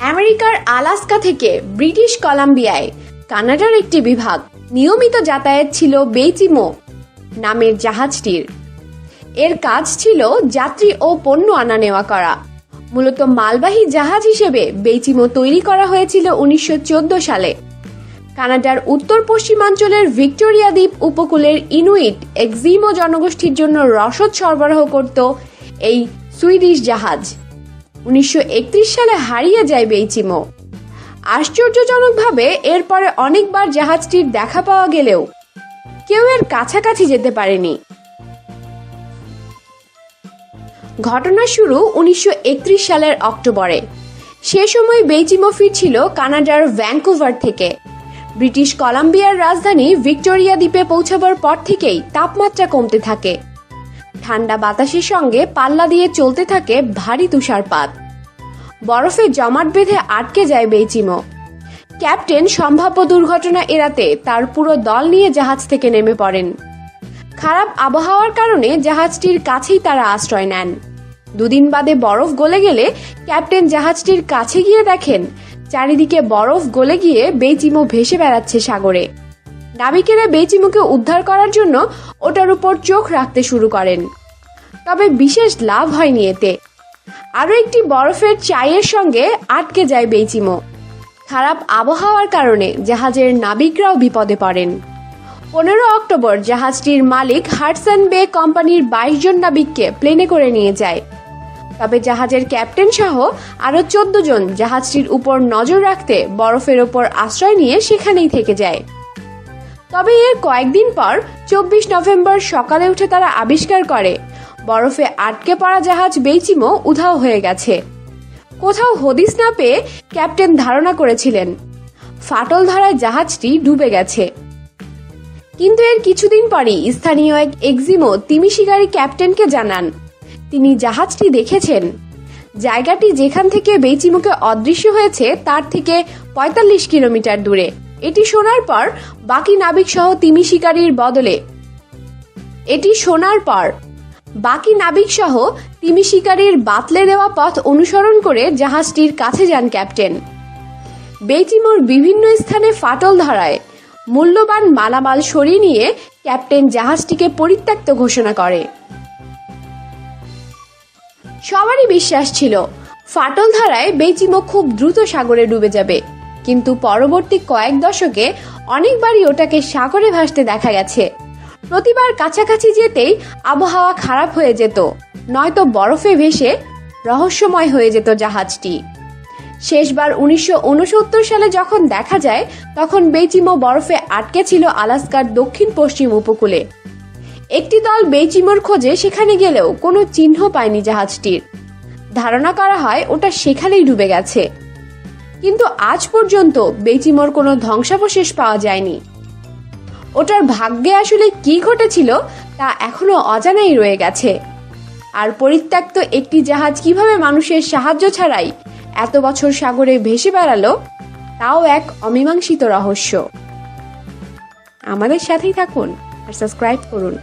আমেরিকার আলাস্কা থেকে ব্রিটিশ কলাম্বিয়ায়, কানাডার একটি বিভাগ, নিয়মিত যাতায়াত ছিল বেইচিমো নামের জাহাজটির। এর কাজ ছিল যাত্রী ও পণ্য আনা নেওয়া করা। মূলত মালবাহী জাহাজ হিসেবে বেইচিমো তৈরি করা হয়েছিল উনিশশো চোদ্দ সালে। কানাডার উত্তর পশ্চিমাঞ্চলের ভিক্টোরিয়া দ্বীপ উপকূলের ইনুইট এক্সিমো জনগোষ্ঠীর জন্য রসদ সরবরাহ করত এই সুইডিশ জাহাজ। উনিশশো একত্রিশ সালে হারিয়ে যায় বেইচিমো। আশ্চর্যজনকভাবে এরপরে অনেকবার জাহাজটির দেখা পাওয়া গেলেও কেউ এর কাছাকাছি যেতে পারেনি। ঘটনা শুরু উনিশশো একত্রিশ সালের অক্টোবরে। সে সময় বেইচিমো ফিরছিল কানাডার ভ্যাঙ্কুভার থেকে। ব্রিটিশ কলাম্বিয়ার রাজধানী ভিক্টোরিয়া দ্বীপে পৌঁছাবার পর থেকেই তাপমাত্রা কমতে থাকে। ঠান্ডা বাতাসের সঙ্গে পাল্লা দিয়ে চলতে থাকে ভারী তুষারপাত। বরফে জমাট বেঁধে আটকে যায় বেইচিমো। ক্যাপ্টেন সম্ভাব্য দুর্ঘটনা এড়াতে তার পুরো দল নিয়ে জাহাজ থেকে নেমে পড়েন। খারাপ আবহাওয়ার কারণে জাহাজটির কাছেই তারা আশ্রয় নেন। দুদিন বাদে বরফ গলে গেলে ক্যাপ্টেন জাহাজটির কাছে গিয়ে দেখেন, চারিদিকে বরফ গলে গিয়ে বেচিমো ভেসে বেড়াচ্ছে সাগরে। নাবিকেরা বেচিমোকে উদ্ধার করার জন্য ওটার উপর চোখ রাখতে শুরু করেন। তবে বিশেষ লাভ হয়নি এতে। আরও একটি বরফের চাইয়ের সঙ্গে আটকে যায় বেচিমো। খারাপ আবহাওয়ার কারণে জাহাজের নাবিকরাও বিপদে পড়েন। পনেরো অক্টোবর জাহাজটির মালিক হাটসন বে কোম্পানির বাইশ জন নাবিককে প্লেনে করে নিয়ে যায়। তবে জাহাজের ক্যাপ্টেন সহ আরও চোদ্দ জন জাহাজটির উপর নজর রাখতে বরফের ওপর আশ্রয় নিয়ে সেখানেই থেকে যায়। তবে এর কয়েকদিন পর চব্বিশ নভেম্বর সকালে উঠে তারা আবিষ্কার করে। বরফে আটকে পড়া জাহাজ বেইচিমো উধাও হয়ে গেছে। কোথাও হদিস না পেয়ে ক্যাপ্টেন ধারণা করেছিলেন, ফাটল ধরায় জাহাজটি ডুবে গেছে। কিন্তু এর কিছুদিন পরই স্থানীয় এক এক্সিমো তিমি শিকারী ক্যাপ্টেনকে জানান, তিনি জাহাজটি দেখেছেন। জায়গাটি যেখান থেকে বেইচিমুকে অদৃশ্য হয়েছে তার থেকে পঁয়তাল্লিশ কিলোমিটার দূরে। এটি শোনার পর বাকি নাবিক সহ তিমি শিকারীর বদলে। এটি শোনার পর বাকি নাবিক সহ তিমি শিকারীর বাতলে দেওয়া পথ অনুসরণ করে জাহাজটির কাছে যান ক্যাপ্টেন। বেইচিমোর বিভিন্ন স্থানে ফাটল ধরায় মূল্যবান মালামাল সরিয়ে নিয়ে ক্যাপ্টেন জাহাজটিকে পরিত্যক্ত ঘোষণা করে। সবারই বিশ্বাস ছিল, ফাটল ধারায় বেচিমো খুব দ্রুত সাগরে ডুবে যাবে। কিন্তু পরবর্তী কয়েক দশকে অনেকবারই ওটাকে সাগরে ভাসতে দেখা গেছে। প্রতিবার কাছাকাছি যেতেই আবহাওয়া খারাপ হয়ে যেত, নয়তো বরফে ভেসে রহস্যময় হয়ে যেত জাহাজটি। শেষবার উনিশশো ঊনসত্তর সালে যখন দেখা যায়, তখন বেচিমো বরফে আটকে ছিল আলাস্কার দক্ষিণ পশ্চিম উপকূলে। একটি দল বেচিমোর খোঁজে সেখানে গেলেও কোনো চিহ্ন পায়নি জাহাজটির। ধারণা করা হয় ওটা সেখানেই ডুবে গেছে। কিন্তু আজ পর্যন্ত বেচিমোর কোনো ধ্বংসাবশেষ পাওয়া যায়নি। ওটার ভাগ্যে আসলে কি ঘটেছিল তা এখনও অজানাই রয়ে গেছে। আর পরিত্যক্ত একটি জাহাজ কীভাবে মানুষের সাহায্য ছাড়াই এত বছর সাগরে ভেসে বেড়ালো, তাও এক অমীমাংসিত রহস্য। আমাদের সাথেই থাকুন আর সাবস্ক্রাইব করুন।